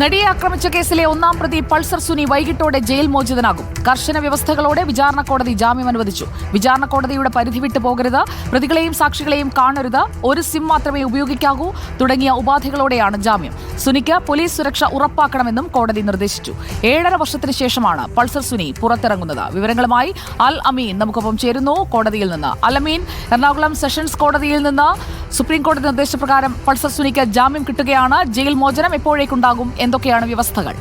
നടിയെ ആക്രമിച്ച കേസിലെ ഒന്നാം പ്രതി പൾസർ സുനി വൈകിട്ടോടെ ജയിൽ മോചിതനാകും. കർശന വ്യവസ്ഥകളോടെ വിചാരണ കോടതി ജാമ്യം അനുവദിച്ചു. വിചാരണ കോടതിയുടെ പരിധി വിട്ടു പോകരുത്. പ്രതികളെയും സാക്ഷികളെയും കാണരുത്. ഒരു സിം മാത്രമേ ഉപയോഗിക്കാകൂ തുടങ്ങിയ ഉപാധികളോടെയാണ് ജാമ്യം. സുനിക്ക് പോലീസ് സുരക്ഷ ഉറപ്പാക്കണമെന്നും കോടതി നിർദ്ദേശിച്ചു. ഏഴര വർഷത്തിന് ശേഷമാണ് പൾസർ സുനി പുറത്തിറങ്ങുന്നത്. വിവരങ്ങളുമായി അൽ അമീൻ. നമുക്കൊപ്പം ചേരുന്നു കോടതിയിൽ നിന്ന്. അൽ അമീൻ എറണാകുളം സെഷൻസ് കോടതിയിൽ നിന്ന് സുപ്രീം കോടതി നിർദ്ദേശപ്രകാരം പൾസർ സുനിക്ക് ജാമ്യം കിട്ടുകയാണ് ജയിൽ മോചനം എപ്പോഴേക്കുണ്ടാകും എന്തൊക്കെയാണ് വ്യവസ്ഥകൾ?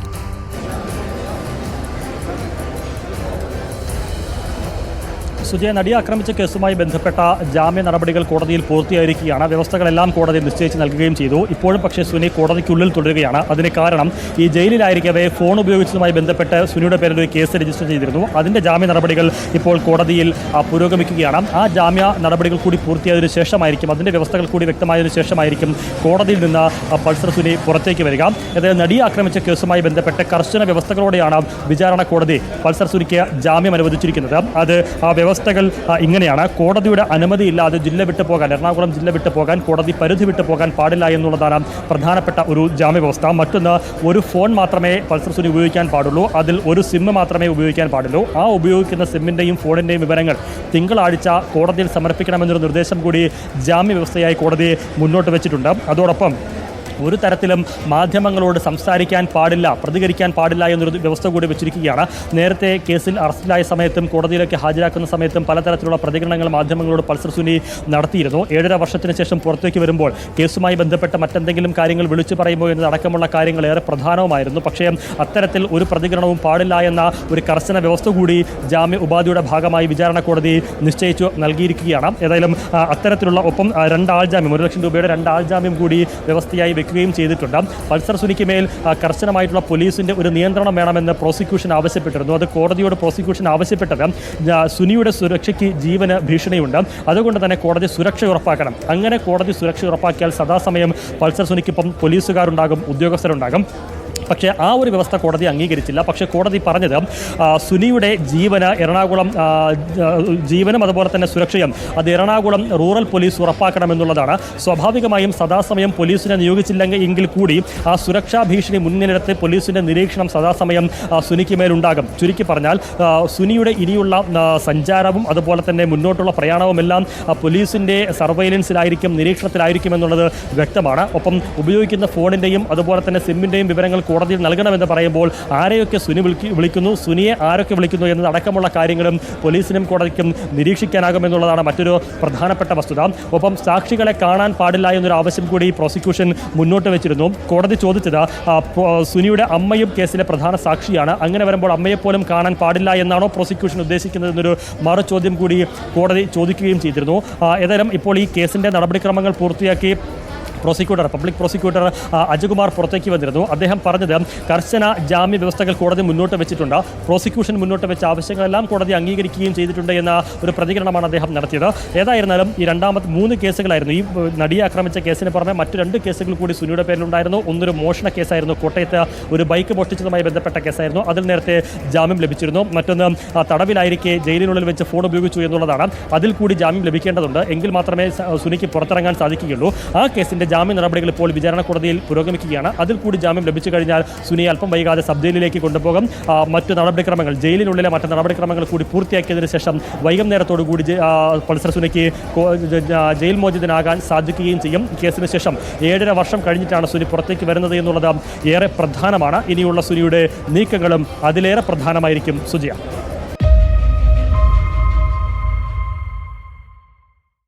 സുജയ നടിയെ ആക്രമിച്ച കേസുമായി ബന്ധപ്പെട്ട ജാമ്യ നടപടികൾ കോടതിയിൽ പൂർത്തിയായിരിക്കുകയാണ്. വ്യവസ്ഥകളെല്ലാം കോടതി നിശ്ചയിച്ച് നൽകുകയും ചെയ്തു. ഇപ്പോഴും പക്ഷേ സുനി കോടതിക്കുള്ളിൽ തുടരുകയാണ്. അതിന് കാരണം ഈ ജയിലിലായിരിക്കവേ ഫോൺ ഉപയോഗിച്ചതുമായി ബന്ധപ്പെട്ട് സുനിയുടെ പേരിൽ ഒരു കേസ് രജിസ്റ്റർ ചെയ്തിരുന്നു. അതിന്റെ ജാമ്യ നടപടികൾ ഇപ്പോൾ കോടതിയിൽ പുരോഗമിക്കുകയാണ്. ആ ജാമ്യ നടപടികൾ കൂടി പൂർത്തിയായതിനു ശേഷമായിരിക്കും അതിന്റെ വ്യവസ്ഥകൾ കൂടി വ്യക്തമായതിനു ശേഷമായിരിക്കും കോടതിയിൽ നിന്ന് പൾസർ സുനി പുറത്തേക്ക് വരിക. അതായത് നടിയെ ആക്രമിച്ച കേസുമായി ബന്ധപ്പെട്ട് കർശന വ്യവസ്ഥകളോടെയാണ് വിചാരണ കോടതി പൾസർ സുനിക്ക് ജാമ്യം അനുവദിച്ചിരിക്കുന്നത്. അത് ആ വ്യവസ്ഥകൾ ആ, ഇങ്ങനെയാണ്. കോടതിയുടെ അനുമതിയില്ലാതെ ജില്ല വിട്ടു പോകാൻ എറണാകുളം ജില്ല വിട്ടു പോകാൻ കോടതി പരിധി വിട്ടു പോകാൻ പാടില്ല എന്നുള്ളതാണ് പ്രധാനപ്പെട്ട ഒരു ജാമ്യവ്യവസ്ഥ മറ്റൊന്ന് ഒരു ഫോൺ മാത്രമേ പൾസർ സുനി ഉപയോഗിക്കാൻ പാടുള്ളൂ. അതിൽ ഒരു സിം മാത്രമേ ഉപയോഗിക്കാൻ പാടുള്ളൂ. ആ ഉപയോഗിക്കുന്ന സിമ്മിന്റെയും ഫോണിന്റെയും വിവരങ്ങൾ തിങ്കളാഴ്ച കോടതിയിൽ സമർപ്പിക്കണമെന്നൊരു നിർദ്ദേശം കൂടി ജാമ്യവ്യവസ്ഥയായി കോടതി മുന്നോട്ട് വെച്ചിട്ടുണ്ട്. അതോടൊപ്പം ഒരു തരത്തിലും മാധ്യമങ്ങളോട് സംസാരിക്കാൻ പാടില്ല പ്രതികരിക്കാൻ പാടില്ല എന്നൊരു വ്യവസ്ഥ കൂടി വെച്ചിരിക്കുകയാണ്. നേരത്തെ കേസിൽ അറസ്റ്റിലായ സമയത്തും കോടതിയിലേക്ക് ഹാജരാക്കുന്ന സമയത്തും പലതരത്തിലുള്ള പ്രതികരണങ്ങൾ മാധ്യമങ്ങളോട് പൾസർ സുനി നടത്തിയിരുന്നു. ഏഴര വർഷത്തിന് ശേഷം പുറത്തേക്ക് വരുമ്പോൾ കേസുമായി ബന്ധപ്പെട്ട മറ്റെന്തെങ്കിലും കാര്യങ്ങൾ വിളിച്ചു പറയുമ്പോൾ എന്നതടക്കമുള്ള കാര്യങ്ങൾ ഏറെ പ്രധാനവുമായിരുന്നു. പക്ഷേ അത്തരത്തിൽ ഒരു പ്രതികരണവും പാടില്ല എന്ന ഒരു കർശന വ്യവസ്ഥ കൂടി ജാമ്യ ഉപാധിയുടെ ഭാഗമായി വിചാരണ കോടതി നിശ്ചയിച്ചു നൽകിയിരിക്കുകയാണ്. ഏതായാലും അത്തരത്തിലുള്ള ഒപ്പം രണ്ടാൾ ജാമ്യം ഒരു ലക്ഷം രൂപയുടെ രണ്ടാൾ ജാമ്യം കൂടി വ്യവസ്ഥയായി വെക്കുകയും ചെയ്തിട്ടുണ്ട്. പൾസർ സുനിക്ക് മേൽ കർശനമായിട്ടുള്ള പോലീസിന്റെ ഒരു നിയന്ത്രണം വേണമെന്ന് പ്രോസിക്യൂഷൻ ആവശ്യപ്പെട്ടിരുന്നു. അത് കോടതിയോട് പ്രോസിക്യൂഷൻ ആവശ്യപ്പെട്ടത് സുനിയുടെ സുരക്ഷയ്ക്ക് ജീവന് ഭീഷണിയുണ്ട്. അതുകൊണ്ട് തന്നെ കോടതി സുരക്ഷ ഉറപ്പാക്കണം. അങ്ങനെ കോടതി സുരക്ഷ ഉറപ്പാക്കിയാൽ സദാസമയം പൾസർ സുനിക്കിപ്പം പോലീസുകാരുണ്ടാകും ഉദ്യോഗസ്ഥരുണ്ടാകും. പക്ഷേ ആ ഒരു വ്യവസ്ഥ കോടതി അംഗീകരിച്ചില്ല. പക്ഷേ കോടതി പറഞ്ഞത് സുനിയുടെ ജീവന് എറണാകുളം ജീവനും അതുപോലെ തന്നെ സുരക്ഷയും അത് എറണാകുളം റൂറൽ പോലീസ് ഉറപ്പാക്കണമെന്നുള്ളതാണ്. സ്വാഭാവികമായും സദാസമയം പോലീസിനെ നിയോഗിച്ചില്ലെങ്കിൽ എങ്കിൽ കൂടി ആ സുരക്ഷാ ഭീഷണി മുൻനിരത്ത് പോലീസിന്റെ നിരീക്ഷണം സദാസമയം സുനിക്ക് മേലുണ്ടാകും. ചുരുക്കി പറഞ്ഞാൽ സുനിയുടെ ഇനിയുള്ള സഞ്ചാരവും അതുപോലെ തന്നെ മുന്നോട്ടുള്ള പ്രയാണവുമെല്ലാം പോലീസിന്റെ സർവൈലൻസിലായിരിക്കും നിരീക്ഷണത്തിലായിരിക്കും എന്നുള്ളത് വ്യക്തമാണ്. ഒപ്പം ഉപയോഗിക്കുന്ന ഫോണിന്റെയും അതുപോലെ തന്നെ സിമ്മിന്റെയും വിവരങ്ങൾ കോടതിയിൽ നൽകണമെന്ന് പറയുമ്പോൾ ആരെയൊക്കെ സുനി വിളിക്കുന്നു സുനിയെ ആരൊക്കെ വിളിക്കുന്നു എന്നതടക്കമുള്ള കാര്യങ്ങളും പോലീസിനും കോടതിക്കും നിരീക്ഷിക്കാനാകുമെന്നുള്ളതാണ് മറ്റൊരു പ്രധാനപ്പെട്ട വസ്തുത. ഒപ്പം സാക്ഷികളെ കാണാൻ പാടില്ല എന്നൊരു ആവശ്യം കൂടി പ്രോസിക്യൂഷൻ മുന്നോട്ട് വെച്ചിരുന്നു. കോടതി ചോദിച്ചത് സുനിയുടെ അമ്മയും കേസിലെ പ്രധാന സാക്ഷിയാണ്. അങ്ങനെ വരുമ്പോൾ അമ്മയെപ്പോലും കാണാൻ പാടില്ല എന്നാണോ പ്രോസിക്യൂഷൻ ഉദ്ദേശിക്കുന്നത് എന്നൊരു മറു ചോദ്യം കൂടി കോടതി ചോദിക്കുകയും ചെയ്തിരുന്നു. ഏതായാലും ഇപ്പോൾ ഈ കേസിന്റെ നടപടിക്രമങ്ങൾ പൂർത്തിയാക്കി പ്രോസിക്യൂട്ടർ പബ്ലിക് പ്രോസിക്യൂട്ടർ അജകുമാർ പുറത്തേക്ക് വന്നിരുന്നു. അദ്ദേഹം പറഞ്ഞത് കർശന ജാമ്യ വ്യവസ്ഥകൾ കോടതി മുന്നോട്ട് വെച്ചിട്ടുണ്ട്. പ്രോസിക്യൂഷൻ മുന്നോട്ട് വെച്ച ആവശ്യങ്ങളെല്ലാം കോടതി അംഗീകരിക്കുകയും ചെയ്തിട്ടുണ്ട് എന്ന ഒരു പ്രതികരണമാണ് അദ്ദേഹം നടത്തിയത്. ഏതായിരുന്നാലും ഈ രണ്ടാമത്തെ മൂന്ന് കേസുകളായിരുന്നു. ഈ നടിയെ ആക്രമിച്ച കേസിന് പുറമെ മറ്റു രണ്ട് കേസുകൾ കൂടി സുനിയുടെ പേരിലുണ്ടായിരുന്നു. ഒന്നൊരു മോഷണ കേസായിരുന്നു. കോട്ടയത്ത് ഒരു ബൈക്ക് മോഷ്ടിച്ചതുമായി ബന്ധപ്പെട്ട കേസായിരുന്നു. അതിൽ നേരത്തെ ജാമ്യം ലഭിച്ചിരുന്നു. മറ്റൊന്ന് തടവിലായിരിക്കെ ജയിലിനുള്ളിൽ വെച്ച് ഫോൺ ഉപയോഗിച്ചു എന്നുള്ളതാണ്. അതിൽ കൂടി ജാമ്യം ലഭിക്കേണ്ടതുണ്ട്. എങ്കിൽ മാത്രമേ സുനിക്ക് പുറത്തിറങ്ങാൻ സാധിക്കുകയുള്ളൂ. ആ കേസിന്റെ ജാമ്യ നടപടികൾ ഇപ്പോൾ വിചാരണ കോടതിയിൽ പുരോഗമിക്കുകയാണ്. അതിൽ കൂടി ജാമ്യം ലഭിച്ചു കഴിഞ്ഞാൽ സുനിയെ അല്പം വൈകാതെ സബ് ജയിലിലേക്ക് കൊണ്ടുപോകും. മറ്റു നടപടിക്രമങ്ങൾ ജയിലിനുള്ളിലെ മറ്റു നടപടിക്രമങ്ങൾ കൂടി പൂർത്തിയാക്കിയതിനു ശേഷം വൈകുന്നേരത്തോടു കൂടി പൾസർ സുനിക്ക് ജയിൽ മോചിതനാകാൻ സാധിക്കുകയും ചെയ്യും. കേസിന് ശേഷം ഏഴര വർഷം കഴിഞ്ഞിട്ടാണ് സുനി പുറത്തേക്ക് വരുന്നത് എന്നുള്ളത് ഏറെ പ്രധാനമാണ്. ഇനിയുള്ള സുനിയുടെ നീക്കങ്ങളും അതിലേറെ പ്രധാനമായിരിക്കും. സുജിയ.